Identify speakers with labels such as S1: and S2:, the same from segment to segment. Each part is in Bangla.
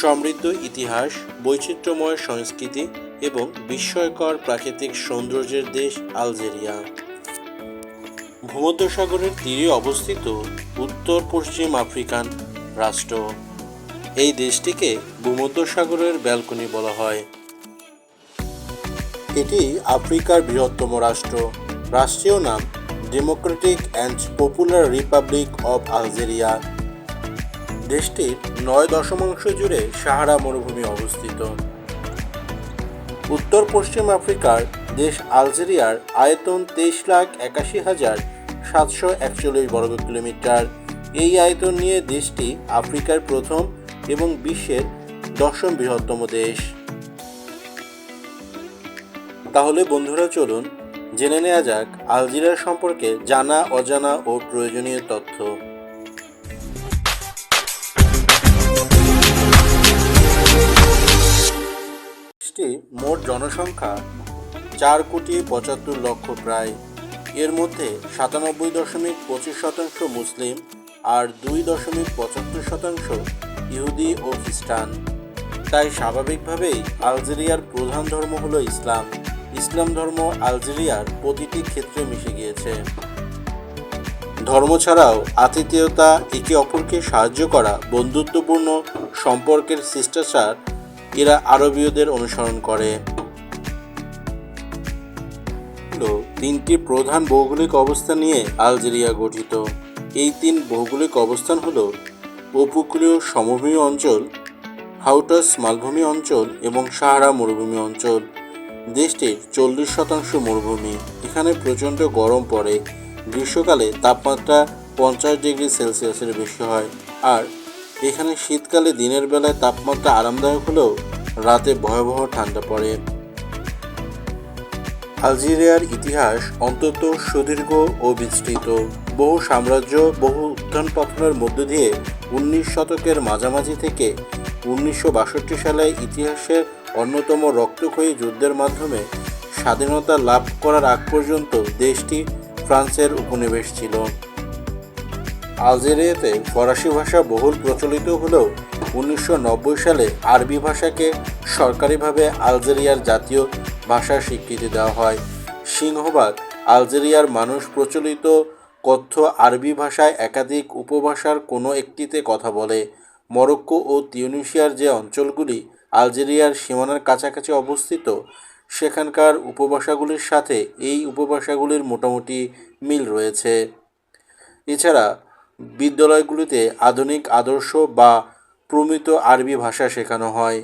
S1: সমৃদ্ধ ইতিহাস, বৈচিত্র্যময় সংস্কৃতি এবং বিস্ময়কর প্রাকৃতিক সৌন্দর্যের দেশ আলজেরিয়া। ভূমধ্যসাগরের তীরে অবস্থিত উত্তর পশ্চিম আফ্রিকান রাষ্ট্র। এই দেশটিকে ভূমধ্যসাগরের ব্যালকনি বলা হয়। এটি আফ্রিকার বৃহত্তম রাষ্ট্র। রাষ্ট্রীয় নাম democratic and popular republic of Algeria দেশটির নয় দশমাংশ জুড়ে সাহারা মরুভূমি অবস্থিত। উত্তর পশ্চিম আফ্রিকার দেশ আলজেরিয়ার আয়তন তেইশ লাখ একাশি হাজার সাতশো একচল্লিশ বর্গ কিলোমিটার। এই আয়তন নিয়ে দেশটি আফ্রিকার প্রথম এবং বিশ্বের দশম বৃহত্তম দেশ। তাহলে বন্ধুরা চলুন জেনে নেওয়া যাক আলজেরিয়া সম্পর্কে জানা, অজানা ও প্রয়োজনীয় তথ্য। দেশটির মোট জনসংখ্যা চার কোটি পঁচাত্তর লক্ষ প্রায়। এর মধ্যে সাতানব্বই দশমিক পঁচিশ শতাংশ মুসলিম আর দুই দশমিক পঁচাত্তর শতাংশ ইহুদি ও খ্রিস্টান। তাই স্বাভাবিকভাবেই আলজেরিয়ার প্রধান ধর্ম হল ইসলাম। ইসলাম ধর্ম আলজেরিয়ার প্রতিটি ক্ষেত্রে মিশে গিয়েছে। ধর্ম ছাড়াও আতিথেয়তা একে অপরকে সাহায্য করা বন্ধুত্বপূর্ণ সম্পর্কের শিষ্টাচার এরা আরবীয়দের অনুসরণ করে। তিনটি প্রধান ভৌগোলিক অবস্থান নিয়ে আলজেরিয়া গঠিত। এই তিন ভৌগোলিক অবস্থান হল উপকূলীয় সমভূমি অঞ্চল, হাউটাস মালভূমি অঞ্চল এবং সাহারা মরুভূমি অঞ্চল। দেশটির চল্লিশ শতাংশ মরুভূমি। এখানে প্রচণ্ড গরম পড়ে। গ্রীষ্মকালে তাপমাত্রা পঞ্চাশ ডিগ্রি সেলসিয়াসের বেশি হয়। আর এখানে শীতকালে দিনের বেলায় তাপমাত্রা আরামদায়ক হলেও রাতে ভয়াবহ ঠান্ডা পড়ে। আলজেরিয়ার ইতিহাস অন্তত সুদীর্ঘ ও বিস্তৃত। বহু সাম্রাজ্য, বহু উত্থান পতনের মধ্য দিয়ে উনিশ শতকের মাঝামাঝি থেকে উনিশশো বাষট্টি সালে ইতিহাসের অন্যতম রক্তক্ষয়ী যুদ্ধের মাধ্যমে স্বাধীনতা লাভ করার আগ পর্যন্ত দেশটি ফ্রান্সের উপনিবেশ ছিল। আলজেরিয়াতে ফরাসি ভাষা বহুল প্রচলিত হলেও উনিশশো নব্বই সালে আরবি ভাষাকে সরকারিভাবে আলজেরিয়ার জাতীয় ভাষার স্বীকৃতি দেওয়া হয়। সিংহভাগ আলজেরিয়ার মানুষ প্রচলিত কথ্য আরবি ভাষায় একাধিক উপভাষার কোনো একটিতে কথা বলে। মরক্কো ও তিউনিশিয়ার যে অঞ্চলগুলি আলজেরিয়ার সীমানার কাছাকাছি অবস্থিত, সেখানকার উপভাষাগুলির সাথে এই উপভাষাগুলির মোটামুটি মিল রয়েছে। এছাড়া বিদ্যালয়গুলিতে আধুনিক আদর্শ বা প্রমিত আরবি ভাষা শেখানো হয়।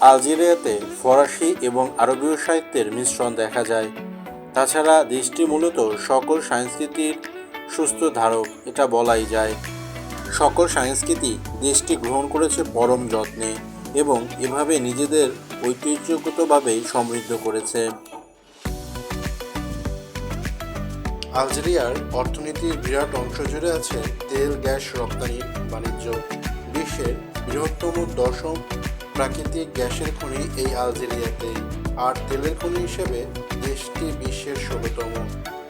S1: আলজেরিয়াতে ফরাসি এবং আরবীয় সাহিত্যের মিশ্রণ দেখা যায়। তাছাড়া দেশটি মূলত সকল সংস্কৃতির সুস্থ ধারক, এটা বলাই যায়। সকল সংস্কৃতি দেশটি গ্রহণ করেছে পরম যত্নে এবং এভাবে নিজেদের ঐতিহ্যগতভাবে সমৃদ্ধ করেছে। আলজেরিয়ার অর্থনীতির বিরাট অংশ জুড়ে আছে তেল, গ্যাস, রপ্তানি, বাণিজ্য। বিশ্বের বৃহত্তম দশম প্রাকৃতিক গ্যাসের খনি এই আলজেরিয়াতে। আর তেলের খনি হিসেবে দেশটি বিশ্বের ষোলোতম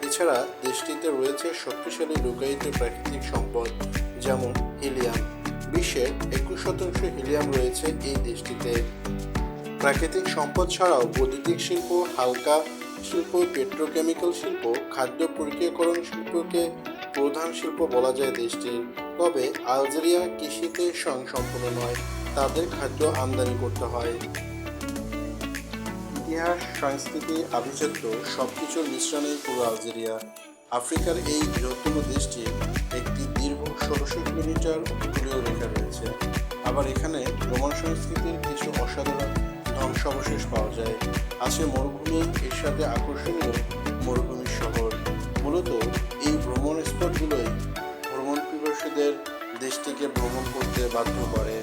S1: এছাড়া দেশটিতে রয়েছে শক্তিশালী লুকায়িত প্রাকৃতিক সম্পদ, যেমন হিলিয়াম। বিশ্বের একুশ শতাংশ হিলিয়াম রয়েছে এই দেশটিতে। প্রাকৃতিক সম্পদ ছাড়াও বৈদ্যুতিক শিল্প, হালকা শিল্প পেট্রোকেমিক্যাল শিল্প, খাদ্য প্রক্রিয়াকরণ শিল্পকে প্রধান শিল্প বলা যায় দেশটির। তবে আলজেরিয়া কৃষিতে স্বয়ংসম্পূর্ণ নয়, তাদের খাদ্য আমদানি করতে হয়। ইতিহাস, সংস্কৃতি, আভিজাত্য সব কিছুর মিশ্রণেই পুরো আলজেরিয়া। আফ্রিকার এই বৃহত্তম দেশটির একটি দীর্ঘ ষোলোশো কিলোমিটার উপকূলীয় রেখা রয়েছে। আবার এখানে রোমান সংস্কৃতির কিছু অসাধারণ ধ্বংসাবশেষ পাওয়া যায়। আছে মরুভূমি, এর সাথে আকর্ষণীয় মরুভূমির শহর। মূলত এই ভ্রমণ স্পটগুলোই ভ্রমণ পিপাসীদের দেশটিকে ভ্রমণ করতে বাধ্য করে।